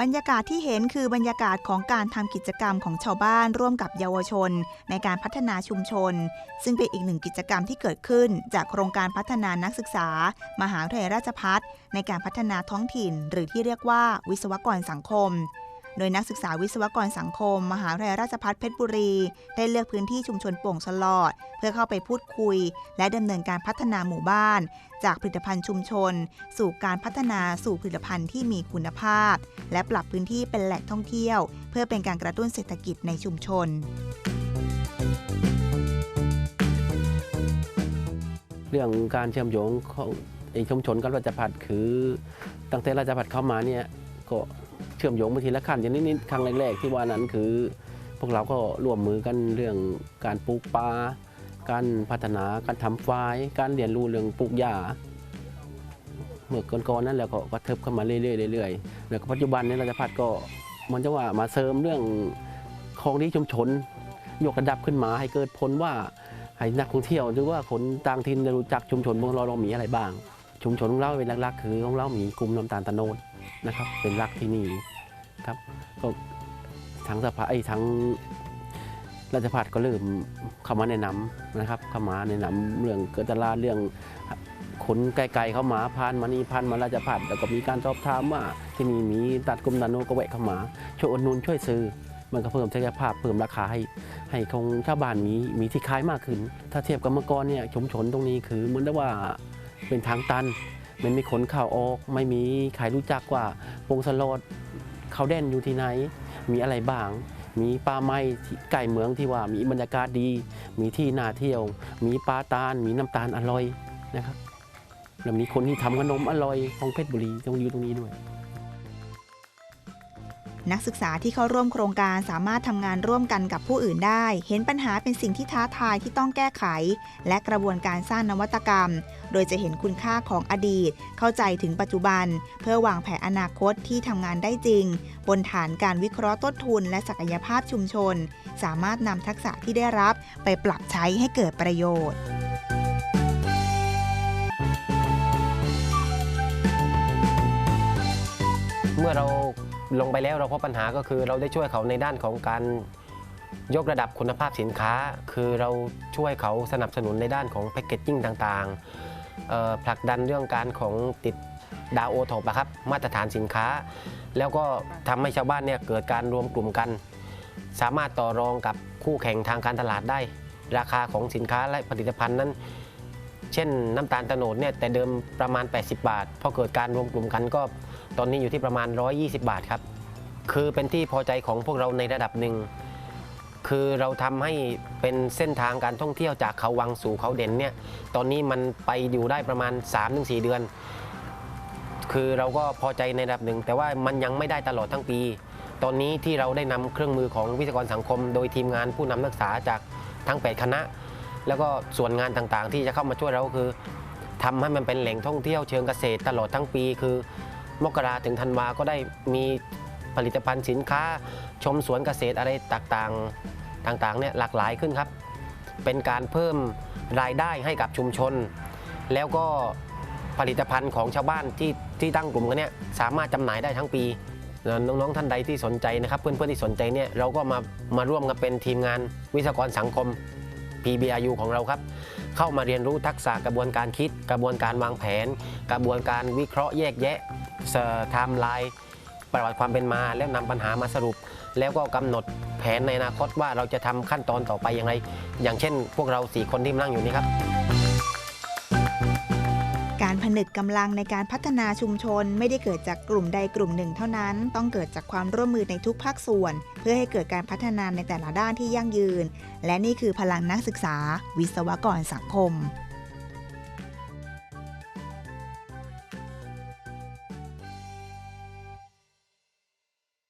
บรรยากาศที่เห็นคือบรรยากาศของการทำกิจกรรมของชาวบ้านร่วมกับเยาวชน ในการพัฒนาชุมชน ซึ่งเป็นอีกหนึ่งกิจกรรมที่เกิดขึ้น จากโครงการพัฒนานักศึกษา มหาวิทยาลัยราชพัฒในการพัฒนาท้องถิ่น หรือที่เรียกว่าวิศวกรสังคม โดยนักศึกษาวิศวกรสังคม มหาวิทยาลัยราชภัฏเพชรบุรี ได้เลือกพื้นที่ชุมชนโป่งสลอด เพื่อเข้าไปพูดคุย และดำเนินการพัฒนาหมู่บ้าน จากผลิตภัณฑ์ชุมชน สู่การพัฒนาสู่ผลิตภัณฑ์ที่มีคุณภาพ และปรับพื้นที่เป็นแหล่งท่องเที่ยว เพื่อเป็นการกระตุ้นเศรษฐกิจในชุมชนเรื่องการเชื่อมโยงของไอ้ชุมชนกับราชพัฒคือ ตั้งแต่ราชพัฒเข้ามาเนี่ยก็ เชื่อมโยงมาทีละขั้นอย่างนิดๆครั้งแรก ๆ ที่ว่านั้นคือ พวกเราก็ร่วมมือกันเรื่องการปลูกป่าการพัฒนาการทำฝาย การเรียนรู้เรื่องปลูกหญ้าเมื่อก่อนๆนั้นแล้วก็กระเทิบเข้ามาเรื่อยๆเรื่อยแล้วก็ปัจจุบันนี้ราชพัฒก็มันจะว่ามาเสริมเรื่องของที่ชุมชน ยกระดับขึ้นมาให้เกิดผลว่าให้นักท่องเที่ยวหรือว่าคนต่างถิ่นรู้จักชุมชนของเราเรามีอะไรบ้าง ชุมชนของเราเป็นหลักๆ คือของเรามีกลุ่มน้ำตาลตะโนด นะครับ เป็นหลักที่นี่ครับก็ทางสภาไอ้ยทางราชพัฒก็เริ่มเข้ามาแนะนำนะครับเข้ามาแนะนำเรื่องเกิดตลาดเรื่องขนไกลๆเข้ามาผ่านมานี่ผ่านมาราชพัฒแล้วก็มีการสอบถามว่าที่นี่มีตัดกลุ่มตะโนดก็แวะเข้ามาช่วยอนุนช่วยซื้อมันก็เพิ่มศักยภาพเพิ่มราคาให้ให้ของชาวบ้านมีมีที่ขายมากขึ้น ถ้าเทียบกับเมื่อก่อนเนี่ยชุมชนตรงนี้คือเหมือนได้ว่าเป็นทางตัน มันมีขนข่าวออก ไม่มีใครรู้จักว่าปงสลดเขาแดนอยู่ที่ไหน มีอะไรบ้าง มีป่าไม้ไก่เมืองที่ว่ามีบรรยากาศดี มีที่น่าเที่ยว มีปลาตาล มีน้ำตาลอร่อยนะครับแล้วมีคนที่ทำขนมอร่อยของเพชรบุรีตรงอยู่ตรงนี้ด้วย นักศึกษาที่เข้าร่วมโครงการสามารถทำงานร่วมกันกับผู้อื่นได้ เห็นปัญหาเป็นสิ่งที่ท้าทายที่ต้องแก้ไข และกระบวนการสร้างนวัตกรรม โดยจะเห็นคุณค่าของอดีต เข้าใจถึงปัจจุบัน เพื่อวางแผนอนาคตที่ทำงานได้จริง บนฐานการวิเคราะห์ต้นทุน และศักยภาพชุมชน สามารถนำทักษะที่ได้รับไปปรับใช้ให้เกิดประโยชน์ เมื่อเราลงไปแล้วเราพบปัญหาก็คือ เราได้ช่วยเขาในด้านของการยกระดับคุณภาพสินค้า คือเราช่วยเขาสนับสนุนในด้านของแพคเกจจิ้งต่างๆผลักดันเรื่องการของติดดาวโอทอปครับมาตรฐานสินค้า แล้วก็ทำให้ชาวบ้านเนี่ยเกิดการรวมกลุ่มกัน สามารถต่อรองกับคู่แข่งทางการตลาดได้ ราคาของสินค้าและผลิตภัณฑ์นั้น เช่นน้ำตาลโตโนดเนี่ยแต่เดิมประมาณ 80 บาท พอเกิดการรวมกลุ่มกันก็ตอนนี้อยู่ที่ประมาณ 120 บาทครับ คือเป็นที่พอใจของพวกเราในระดับหนึ่ง คือเราทำให้เป็นเส้นทางการท่องเที่ยวจากเขาวังสู่เขาเด่นเนี่ยตอนนี้มันไปอยู่ได้ประมาณ 3-4 เดือน คือเราก็พอใจในระดับหนึ่ง แต่ว่ามันยังไม่ได้ตลอดทั้งปี ตอนนี้ที่เราได้นำเครื่องมือของวิศวกรสังคม โดยทีมงานผู้นำนักศึกษาจากทั้ง 8 คณะ แล้วก็ส่วนงานต่างๆ ที่จะเข้ามาช่วยเราคือทำให้มันเป็นแหล่งท่องเที่ยวเชิงเกษตรตลอดทั้งปี คือ มกราถึงธันวาก็ได้มีผลิตภัณฑ์สินค้า ชมสวนเกษตรอะไรต่างๆต่างๆเนี่ยหลากหลายขึ้นครับ เป็นการเพิ่มรายได้ให้กับชุมชน แล้วก็ผลิตภัณฑ์ของชาวบ้านที่ที่ตั้งกลุ่มกันเนี่ยสามารถจำหน่ายได้ทั้งปีน้องๆท่านใดที่สนใจนะครับ เพื่อนๆที่สนใจเนี่ยเราก็มามาร่วมกันเป็นทีมงานวิศวกรสังคม PBRU ของเราครับ เข้ามาเรียนรู้ทักษะกระบวนการคิด กระบวนการวางแผน กระบวนการวิเคราะห์แยกแยะไทม์ไลน์ประวัติความเป็นมาแล้วนำปัญหามาสรุป แล้วก็กำหนดแผนในอนาคตว่าเราจะทำขั้นตอนต่อไปอย่างไร อย่างเช่น พวกเราสี่คนที่นั่งอยู่นี้ครับ นึกกำลังในการพัฒนาชุมชนไม่ได้เกิดจากกลุ่มใดกลุ่มหนึ่งเท่านั้น ต้องเกิดจากความร่วมมือในทุกภาคส่วน เพื่อให้เกิดการพัฒนาในแต่ละด้านที่ยั่งยืน และนี่คือพลังนักศึกษา วิศวกรสังคม